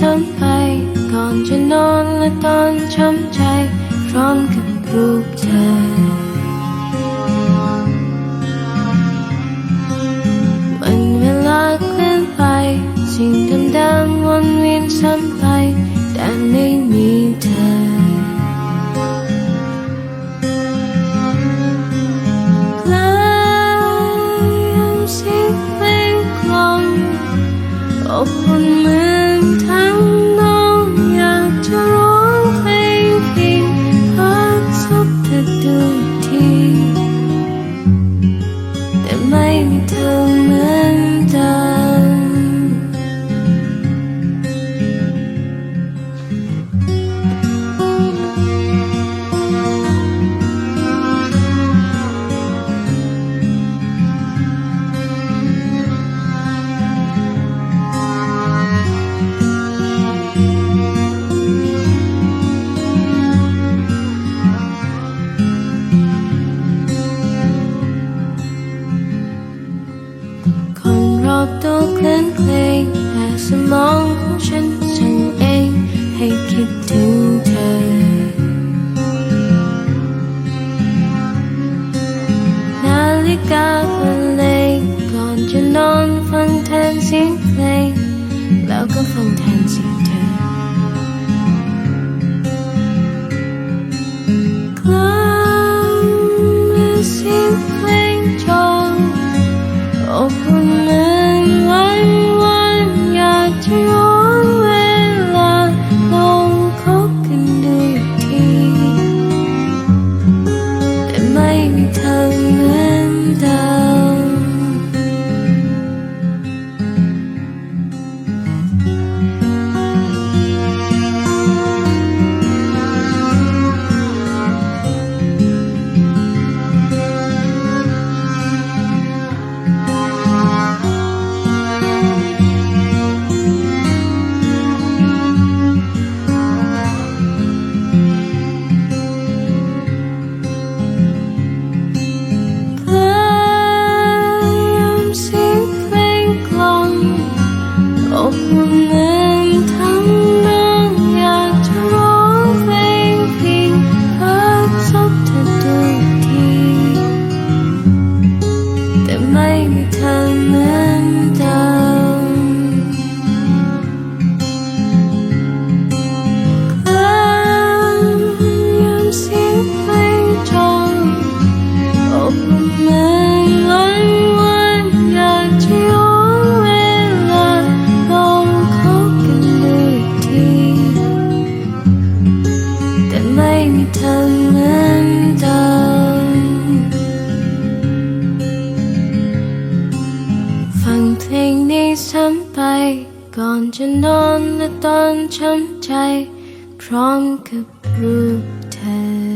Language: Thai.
ช้ำไป ก่อนจะนอนและตอนช้ำใจพร้อมกับรูปเธอวันเวลาเคลื่อนไป สิ่งเดิมๆวนเวียนซ้ำไป แต่ไม่มีเธอกลายเแต่ อบตัวเคลื่อนเพลงแต่สมองของฉันสั่งเองให้คิดถึงเธอ นาฬิกาบรรเลงก่อนจะนอนฟังแทนเสียงเพลงแล้วก็ฟังแทนเสียง งนี้ำไปก่อนจะนอนและตอนช้ำใจ พร้อมกับรูปเธอ